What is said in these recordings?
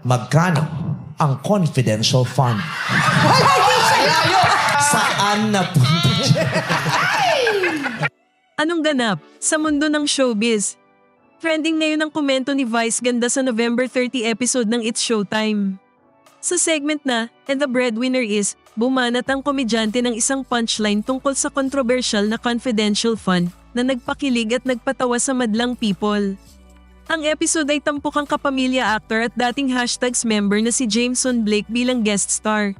Magkano ang confidential fund? Saan napunta? Anong ganap sa mundo ng showbiz? Trending ngayon ang komento ni Vice Ganda sa November 30 episode ng It's Showtime. Sa segment na, And the Breadwinner is, bumanat ang komedyante ng isang punchline tungkol sa controversial na confidential fund na nagpakilig at nagpatawa sa madlang people. Ang episode ay tampok ang kapamilya actor at dating hashtags member na si Jameson Blake bilang guest star.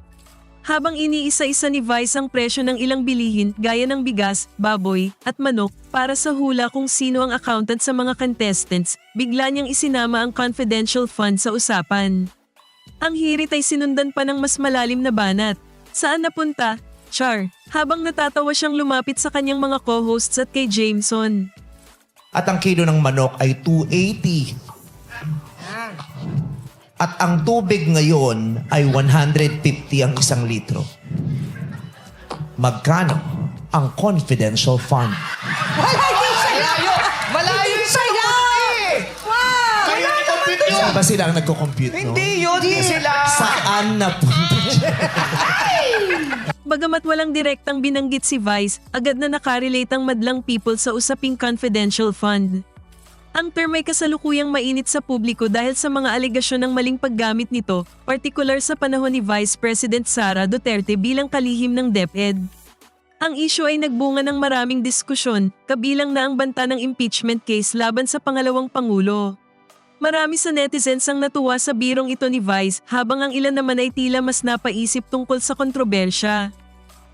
Habang iniisa-isa ni Vice ang presyo ng ilang bilihin gaya ng bigas, baboy, at manok para sa hula kung sino ang accountant sa mga contestants, bigla niyang isinama ang confidential fund sa usapan. Ang hirit ay sinundan pa ng mas malalim na banat. Saan napunta? Char, habang natatawa siyang lumapit sa kanyang mga co-hosts at kay Jameson. At ang kilo ng manok ay 280. At ang tubig ngayon ay 150 ang isang litro. Magkano ang confidential fund? Malayo! Malayo yung sagot eh! Wow! Kayo yung compute! Saan ba sila ang nagko-compute, no? Hindi yun! Hindi sila! Saan napunta? Bagamat walang direktang binanggit si Vice, agad na nakarelate ang madlang people sa usaping confidential fund. Ang term ay kasalukuyang mainit sa publiko dahil sa mga alegasyon ng maling paggamit nito, partikular sa panahon ni Vice President Sara Duterte bilang kalihim ng DepEd. Ang issue ay nagbunga ng maraming diskusyon, kabilang na ang banta ng impeachment case laban sa pangalawang pangulo. Marami sa netizens ang natuwa sa birong ito ni Vice habang ang ilan naman ay tila mas napaisip tungkol sa kontrobersya.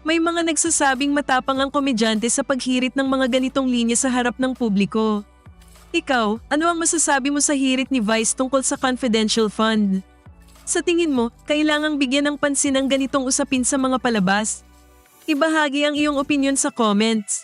May mga nagsasabing matapang ang komedyante sa paghirit ng mga ganitong linya sa harap ng publiko. Ikaw, ano ang masasabi mo sa hirit ni Vice tungkol sa confidential fund? Sa tingin mo, kailangang bigyan ng pansin ang ganitong usapin sa mga palabas? Ibahagi ang iyong opinion sa comments.